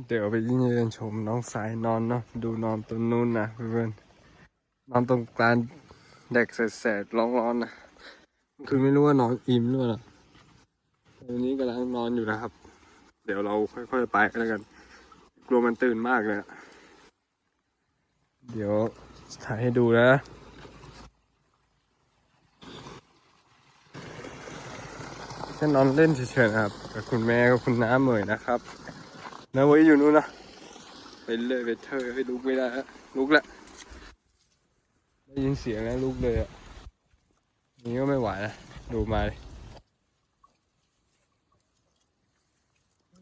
เดี๋ยวไปยืนชมน้องสายนอนเนาะดูนอนตรงนู้นนะเพื่อนๆนอนตรงกลางแดกแสดๆร้อนๆนะคือไม่รู้ว่านอนอิ่มหรือเปล่าตอนนี้กำลังนอนอยู่นะครับ เดี๋ยวเราค่อยๆไปกันแล้วกัน กลัวมันตื่นมากเลยเดี๋ยวถ่ายให้ดูนะแค่นอนเล่นเฉยๆนะครับกับคุณแม่กับคุณน้าเหมยนะครับ น้าเว้ยอยู่นู่นนะไปเลยไปเธอให้ลุกไม่ได้ฮะลุกละได้ยินเสียงแล้วลุกเลยอะนี่ก็ไม่ไหวนะดูมาเลย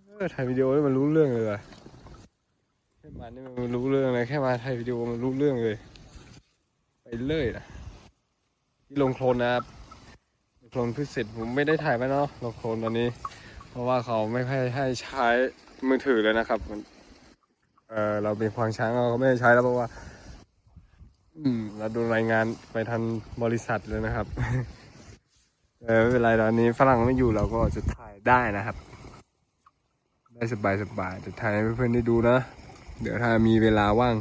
เออถ่ายวิดีโอแล้วมันรู้เรื่องเลยว่ะแค่มานี่มันรู้เรื่องเลยแค่มาถ่ายวิดีโอมันรู้เรื่องเลย ไปเลยนะที่ลงโคลนนะครับโคลนพืชเสร็จผมไม่ได้ถ่ายไว้เนาะลงโคลนตอนนี้ เพราะว่าเขาไม่ให้ให้ใช้ มือถือเลยนะครับมันเออเราเป็นควางช้างเราก็ไม่ได้ใช้แล้วเพราะว่า อืม เราดนรายงานไปทันบริษัทเลยนะครับ เออไม่เป็นไรตอนนี้ฝรั่งไม่อยู่เราก็จะถ่ายได้นะครับ ได้สบายสบายจะถ่ายให้เพื่อนๆได้ดูนะ เดี๋ยวถ้ามีเวลาว่าง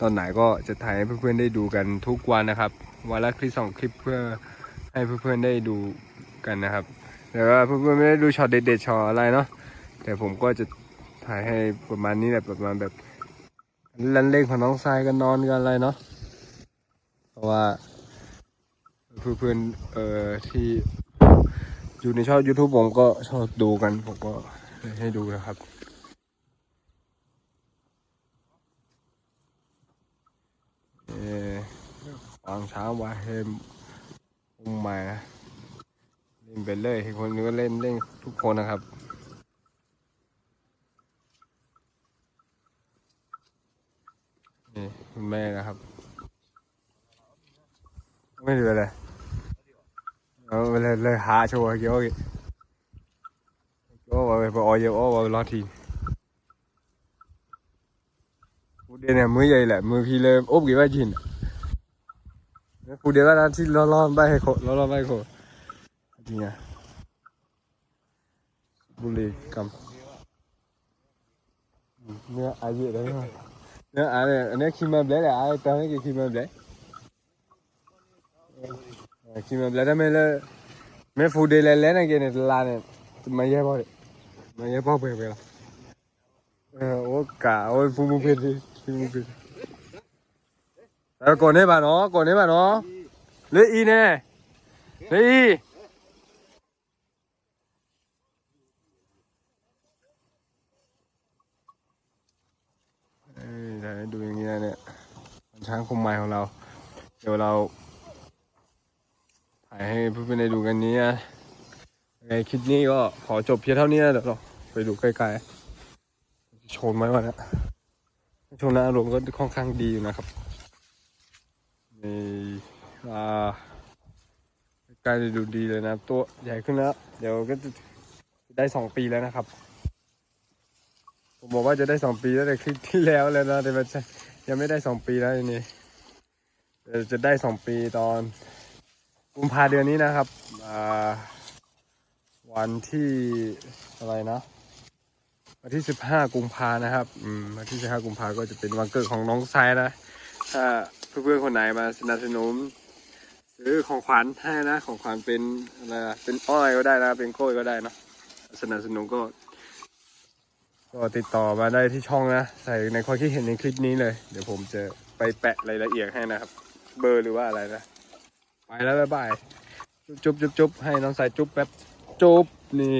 ตอนไหนก็จะถ่ายให้เพื่อนๆได้ดูกันทุกวันนะครับวันละคลิปสองคลิปเพื่อให้เพื่อนๆได้ดูกันนะครับแต่ว่าเพื่อนๆไม่ได้ดูช็อตเด็ดๆช็อตอะไรเนาะแต่ผมก็จะ ถ่ายให้ประมาณนี้แหละประมาณแบบเล่นเล่นของน้องทรายกันนอนกันอะไรเนาะเพราะว่าเพื่อนๆเอ่อที่อยู่ในช่อง YouTube ผมก็ชอบดูกันผมก็ให้ดูนะครับเออวางช้างไว้ให้อุ้มมาเล่นไปเลยคนนึงก็เล่นเล่นทุกคนนะครับ นี่คุณแม่นะครับ ไม่เหลือเลยเอาไปเลยเลยหาโชว์เกี่ยวกับโอ้ว่าไปออยเยอะโอ้ว่ารอทีฟูเดียเนี่ยมือใหญ่แหละมือพี่เลยอบกี่ว่าจินฟูเดียวก็นที่ร้อนๆใบให้โคร้อนๆใบให้โคจริงอะบุรีกับเนื้ออาเยอะเลยมั้ยเนื้ออาเนี่ยอันนี้คิมมายอาตอนนี้คิมมาเบลคิมมาเบลได้ไหม Ne abi ne kimemler ya abi tane ki kimemler. Kimemler de mele me fudele lene gene lane me ye ba me ye ba be be la. O ka o fu mu pe de fu mu pe. Ko ne ba no ko ne ba no. Le i ne. Le i. ดี๋ยวดูอย่างนี้นะเนี่ยช้างคมไม้ของเรา เดี๋ยวเราถ่ายให้เพื่อนๆได้ดูกันนี้นะยังไงคลิปนี้ก็ขอจบเพียงเท่านี้นะเดี๋ยวเราไปดูใกล้ๆโชนไหมวะเนี่ยโชนนะอารมณ์ก็ค่อนข้างดีอยู่นะครับนี่อ่าใกล้จะดูดีเลยนะ ตัวใหญ่ขึ้นแล้ว เดี๋ยวก็จะได้สองปีแล้วนะครับ ผมบอกว่าจะได้สองปีแล้วแต่คลิปที่แล้วแล้วนะแต่มันจะยังไม่ได้สองปีแล้วทีนี้จะได้สองปีตอนกุมภาเดือนนี้นะครับวันที่อะไรนะวันที่สิบห้ากุมภานะครับวันที่สิบห้ากุมภาก็จะเป็นวันเกิดของน้องทรายนะถ้าเพื่อนๆคนไหนมาสนับสนุนซื้อของขวัญให้นะของขวัญเป็นอะไรเป็นอ้อยก็ได้นะเป็นกล้วยก็ได้นะสนับสนุนก็ ก็ติดต่อมาได้ที่ช่องนะ ใส่ในข้อคิดเห็นในคลิปนี้เลย เดี๋ยวผมจะไปแปะรายละเอียดให้นะครับ เบอร์หรือว่าอะไรนะ ไปแล้วบ๊ายบาย จุ๊บจุ๊บจุ๊บจุ๊บให้น้องสายจุ๊บแป๊บ จุ๊บนี่